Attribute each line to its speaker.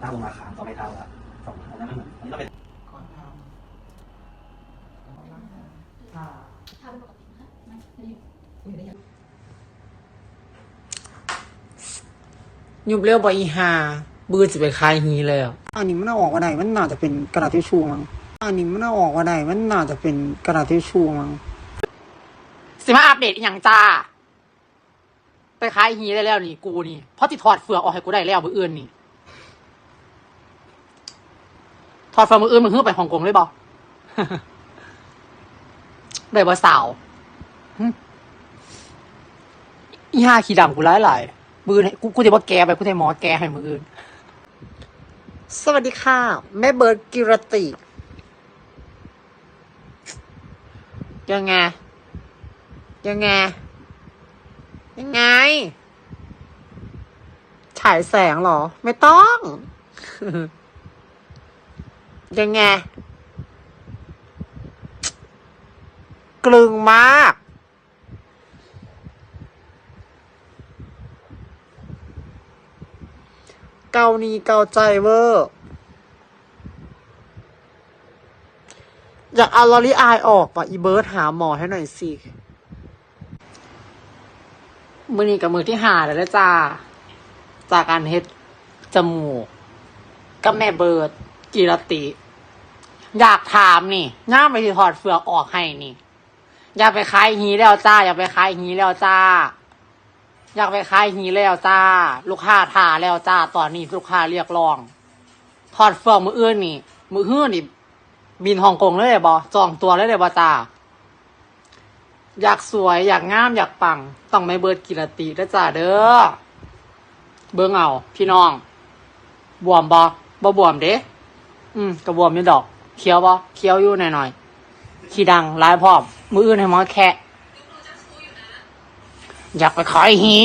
Speaker 1: หน้าลงมาขามก็ไม่เท่าละสองอันนั้นมันเหมือนอันนี้ต้องเป็น
Speaker 2: ก่อนทำแล้วก็ล้างหน้าอ่า
Speaker 3: ทาเป็นปกตินะคะไม่ไม่ได้อยู่
Speaker 2: อุ้ยได้ยัง
Speaker 4: ยุบเรียวบอีหาบือจะไปคายฮีเลยอะ
Speaker 2: อันนี้มันเอาออกว่าไหนมันน่าจะเป็นกระดาษทิชชู่มั้งอันนี้มันเอาออกว่าไหนมันน่าจะเป็นกระดาษทิชชู่มั้ง
Speaker 4: สิมาอัปเดตอหย่างจ้า ไปคายฮีได้แล้วนี่กูนี่เพราะติถอดเฟือกออกให้กูได้แล้วมืออื่นนี่ ถ อดเฟือกมืออื่นมึงขึ้นไปฮ่องกงเลยบอได้บ่สาวหึอีห้าขี้ดำกูร้ายหลายมือนี่กูกูจะว่าแกไปกูจะหมอแกให้มืออื่น สวัสดีค่ะ แม่เบิร์ดกิรติ ยังไง ยังไง ยังไง ฉายแสงเหรอ ไม่ต้อง ยังไง กลึงมาก เกานีเกาใจเวอร์อยากเอาลอรี่อายออกปะอีเบิร์ดหาหมอให้หน่อยสิมือนี้กับมือที่หาแล้วจ้า จากการเฮ็ดจมูกกับแม่เบิร์ด กีรติ อยากถามนี่ง่ามไปที่ถอดเฟือกออกให้นี่ อยากไปคายฮีแล้วจ้า อยากไปคายฮีแล้วจ้า อยากไปคายฮีแล้วจ้า ลูกค้าทาแล้วจ้า ตอนนี้ลูกค้าเรียกร้องถอดเฟือกมืออื่นนี่ มือฮื้อนี่ บินฮ่องกงเลยเลยบอจองตัวเลยเลยบอจ้าอยากสวยอยากงามอยากปัง ต้องไม่เบิดกิรตินะจ้าเด้อเบิ่งเอาพี่น้อง บวมบอบ่บวมเด้ อืมก็บวมอยู่ดอก เคี้ยวบอเคี้ยวอยู่หน่อยๆขี้ดังร้ายพร้อมมืออื่นให้หมอแคะอยากไปขายหี